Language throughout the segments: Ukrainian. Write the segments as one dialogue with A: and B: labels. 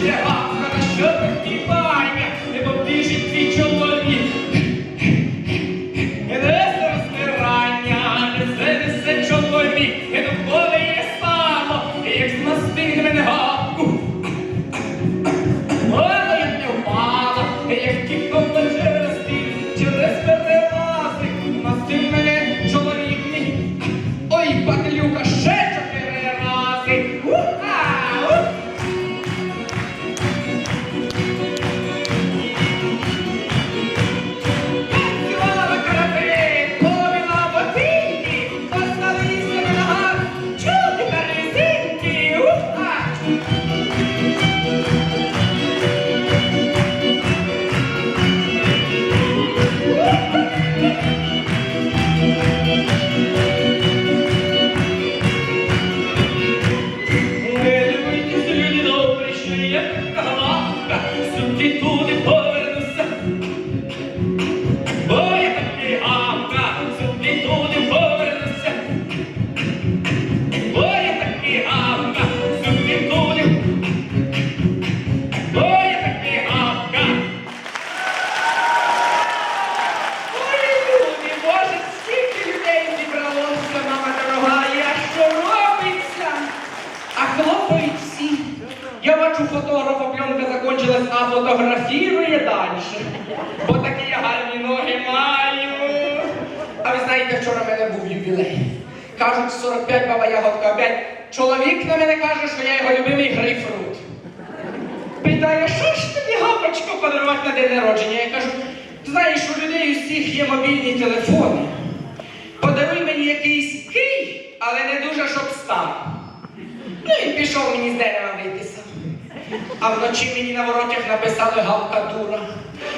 A: Іде бабка, на що ти знімає, не побіжить твій чоловік. Несе розтирання, несе, несе чоловік, не довкола є само, і як змастигне мене гавку. Мала, як не впала, як кіпком лежить. фотографірує далі, бо такі я гарні ноги маю. А ви знаєте, вчора в мене був ювілей. Кажуть, 45 баба ягодка опять. Чоловік на мене каже, що я його любимий грейпфрут. Питає, що ж тобі гапочко подарувати на день народження? Я кажу, ти знаєш, у людей усіх є мобільні телефони. Подаруй мені якийсь кий, але не дуже щоб став. Ну і пішов мені з дерева витися. А вночі мені на воротях написали гавка дура.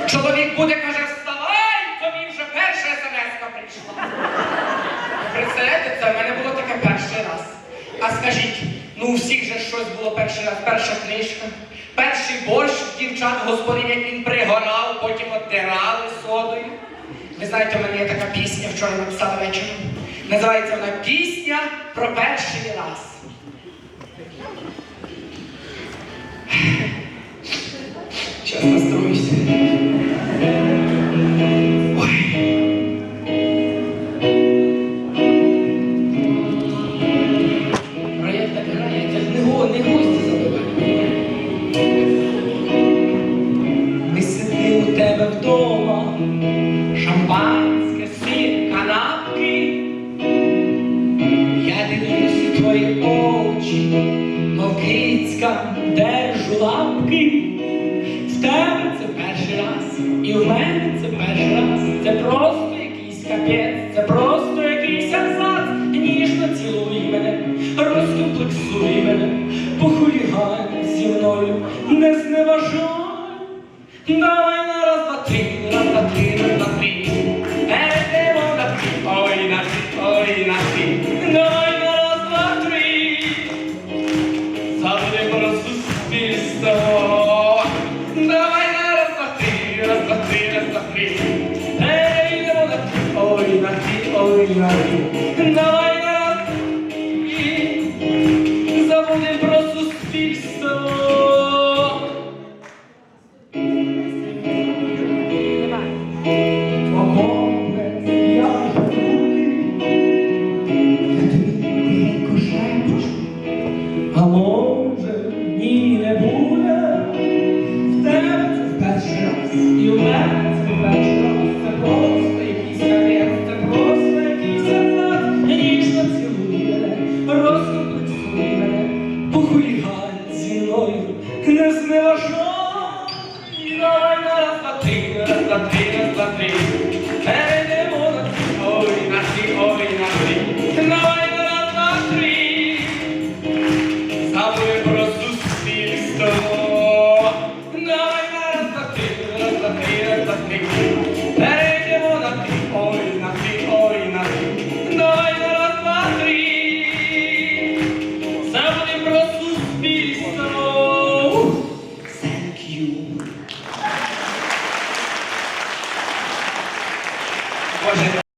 A: Чоловік буде, каже, вставай, тобі вже перша смс прийшла. Представляєте, це в мене було таке перший раз. А скажіть, ну у всіх же щось було перший раз, перша книжка, перший борщ дівчат, господин, як він пригорав, потім оттирали содою. Ви знаєте, у мене є така пісня, вчора написала вечором. Називається вона Пісня про перший раз. Сейчас настроюсь. Проєкт так не гості забивають. Ми сидимо тебе вдома, шампанське, сир. Я дивлюсь у твої очі, мов кицька, держу лапки. І в мене це перший раз. Це просто якийсь капець, це просто якийсь абзац. Ніжно цілуй мене, розкомплексуй мене, похулігай зі мною, не зневажай. Давай на раз, два, три, раз, два, три, раз, два, три. На не зневажай. Давай на два, три, три, раз, два, три. Перейдемо на три, ой, на три, ой, на три. На раз, два, три. Забули про суспільство. На раз, два, три, раз, два, три. Перейдемо